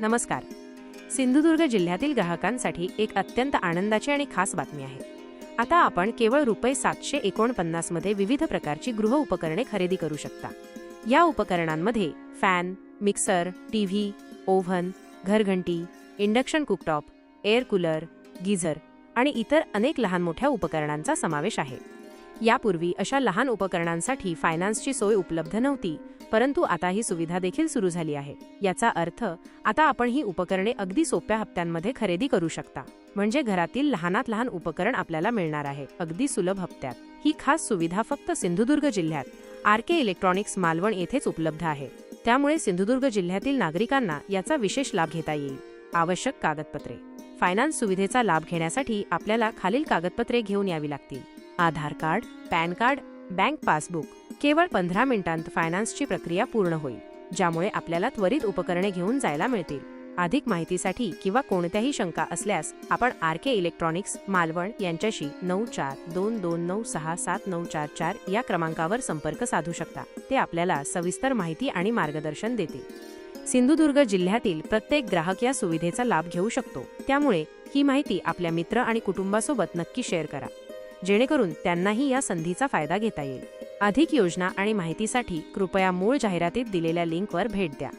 नमस्कार. सिंधुदुर्ग जिल्ह्यातील ग्राहकांसाठी एक अत्यंत आनंदाची आणि खास बातमी आहे. आता आपण केवळ रुपये सातशे एकोणपन्नासमध्ये विविध प्रकारची गृह उपकरणे खरेदी करू शकता. या उपकरणांमध्ये fan mixer TV oven घरघंटी induction cooktop air cooler geyser आणि इतर अनेक लहान मोठ्या उपकरणांचा समावेश आहे. यापूर्वी अशा लहान उपकरणांसाठी फायनान्सची सोय उपलब्ध नव्हती परंतु आता ही सुविधा देखील सुरू झाली आहे. याचा अर्थ आता आपण ही उपकरणे अगदी सोप्या हप्त्यांमध्ये खरेदी करू शकता. म्हणजे घरातील लहानात लहान उपकरण आपल्याला मिळणार आहे अगदी सुलभ हप्त्यात. ही खास सुविधा फक्त सिंधुदुर्ग जिल्ह्यात. आर के इलेक्ट्रॉनिक्स मालवण येथेच उपलब्ध आहे. त्यामुळे सिंधुदुर्ग जिल्ह्यातील नागरिकांना याचा विशेष लाभ घेता येईल. आवश्यक कागदपत्रे. फायनान्स सुविधेचा लाभ घेण्यासाठी आपल्याला खालील कागदपत्रे घेऊन यावी लागतील. Aadhaar card PAN card bank passbook केवळ पंधरा मिनिटांत फायनान्सची प्रक्रिया पूर्ण होईल ज्यामुळे आपल्याला त्वरित उपकरणे घेऊन जायला मिळतील. अधिक माहितीसाठी किंवा कोणत्याही शंका असल्यास आपण आर के इलेक्ट्रॉनिक्स मालवण यांच्याशी नऊ चार दोन दोन नऊ सहा सात नऊ चार चार या क्रमांकावर संपर्क साधू शकता. ते आपल्याला सविस्तर माहिती आणि मार्गदर्शन देतील. सिंधुदुर्ग जिल्ह्यातील प्रत्येक ग्राहक या सुविधेचा लाभ घेऊ शकतो. त्यामुळे ही माहिती आपल्या मित्र आणि कुटुंबासोबत नक्की शेअर करा. जेणेकरून त्यांनाही या संधीचा फायदा घेता येईल. अधिक योजना आणि माहितीसाठी कृपया मूळ जाहिरातीत दिलेल्या लिंकवर भेट द्या.